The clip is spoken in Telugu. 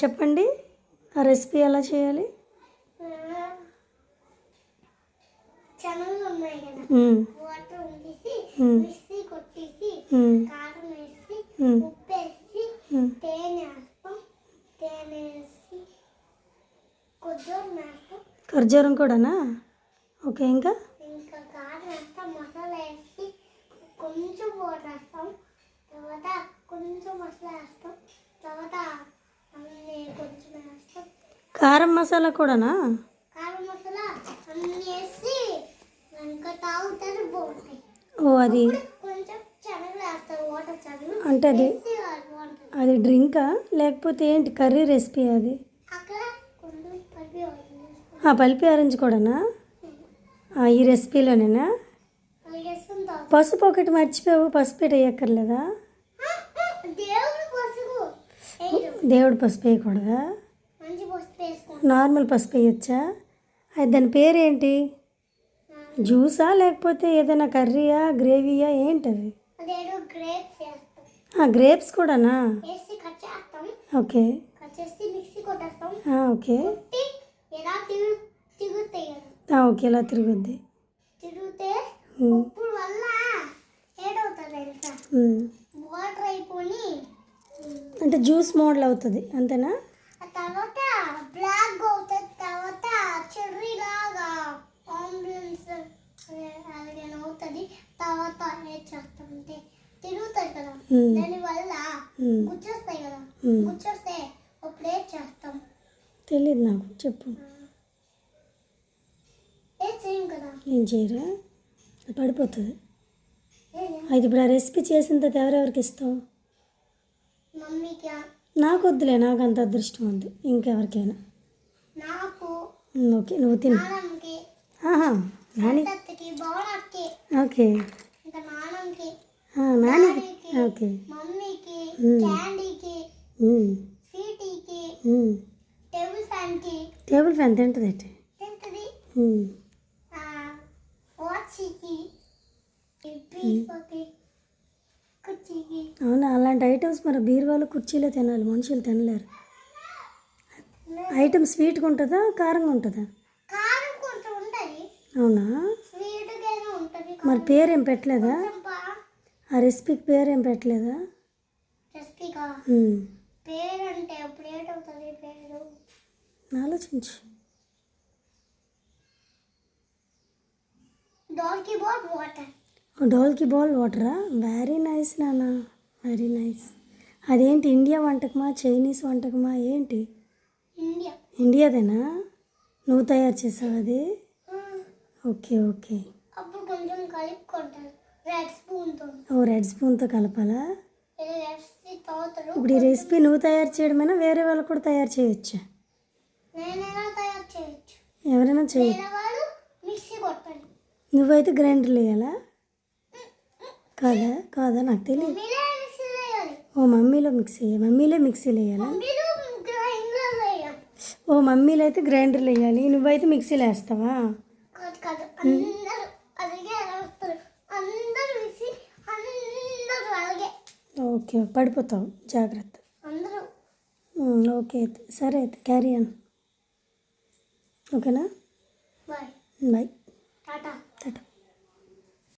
చెప్పండి. ఆ రెసిపీ ఎలా చేయాలి? ఖర్జూరం కూడానా? ఓకే ఇంకా? కొంచెం వాటర్ వేస్తాం. తర్వాత కొంచెం మసాలా వేస్తాం. తర్వాత కారం మసాలా కూడానా? కారం మసాలా అన్నీ వేసి ఇంకా తాగుతారు బాగుంటాయి ఓ అది అంటే అది అది డ్రింకా? లేకపోతే ఏంటి కర్రీ రెసిపీ అది? పల్పి ఆరెంజ్ కూడానా? ఈ రెసిపీలోనేనా. పసుపు ఒకటి మర్చిపోయావు పసుపు వేయక్కర్లేదా దేవుడి పసుపు వేయకూడదా? నార్మల్ పసుపు వేయచ్చా? అది దాని పేరేంటి? జ్యూసా లేకపోతే ఏదైనా కర్రీయా గ్రేవీయా ఏంటది? గ్రేప్స్ కూడానా? ఓకే. ఓకే. ఓకే ఇలా తిరుగుద్ది? అంటే జ్యూస్ మోడల్ అవుతుంది అంతేనా ఆ తర్వాత బ్లాక్ అవుతుంది తర్వాత చెర్రీ లాగా ఆంబులెన్స్ అలాగే అవుతుంది తర్వాత ఏం చేస్తాం అంటే తిరుగుతుంది కదా దానివల్ల. గుచ్చేస్తాయి కదా. గుచ్చేస్తే అప్పుడు ఏం చేస్తాం. తెలియదు నాకు చెప్పు. ఏం చేయం కదా. ఏం చేయరా? పడిపోతుంది. అయితే ఇప్పుడు ఆ రెసిపీ చేసిన తర్వాత ఎవరెవరికి ఇస్తావు? మమ్మీకి నాకు వద్దులే నాకు అంత అదృష్టం ఉంది ఇంకెవరికైనా. నాకు ఓకే నువ్వు తిను. నాన్నమ్మకి ఆహా నాని. అత్తకి బావనకి ఓకే. ఓకే. మమ్మీకి. క్యాండీకి స్వీటీకి. టేబుల్ ఫ్యాన్కి. టేబుల్ ఫ్యాన్ తింటుంది ఏంటది ఉమ్, వాచికి కుర్చీకి. అవునా అలాంటి ఐటమ్స్ మరి బీరువాలు కుర్చీలో తినాలి మనుషులు తినలేరు. ఐటమ్ స్వీట్గా ఉంటుందా కారంగా ఉంటుందా? అవునా? మరి పేరేం పెట్టలేదా? ఆ రెసిపీకి పేరేం పెట్టలేదా? అంటే ఏటవుతుంది పేరు? ఆలోచించు. డాల్కి బాట్ వాటర్. డోల్కి బాల్ వాటరా? వెరీ నైస్ నాన్న వెరీ నైస్. అదేంటి ఇండియా వంటకమా చైనీస్ వంటకమా ఏంటి? ఇండియా. ఇండియాదేనా? నువ్వు తయారు చేసావు అది? Okay okay. అప్పుడు కొంచెం స్పూన్తో ఓ రెడ్ స్పూన్తో కలపాలా? ఇప్పుడు ఈ రెసిపీ నువ్వు తయారు చేయడమైనా? వేరే వాళ్ళు కూడా తయారు చేయొచ్చా? చేయొచ్చు? ఎవరైనా చేయ వేరే వాడు మిక్సీ కొట్టాలి నువ్వైతే గ్రైండర్ వేయాలా కాదా? కాదా? నాకు తెలియదు ఓ మమ్మీలో మిక్సీ మమ్మీలే మిక్సీలో వేయాలి ఓ మమ్మీలో అయితే గ్రైండర్లో వేయాలి నువ్వైతే మిక్సీలో వేస్తావా ఓకే పడిపోతావు జాగ్రత్త. ఓకే అయితే. సరే అయితే క్యారీ అన్ ఓకేనా? బాయ్. బాయ్. టాటా.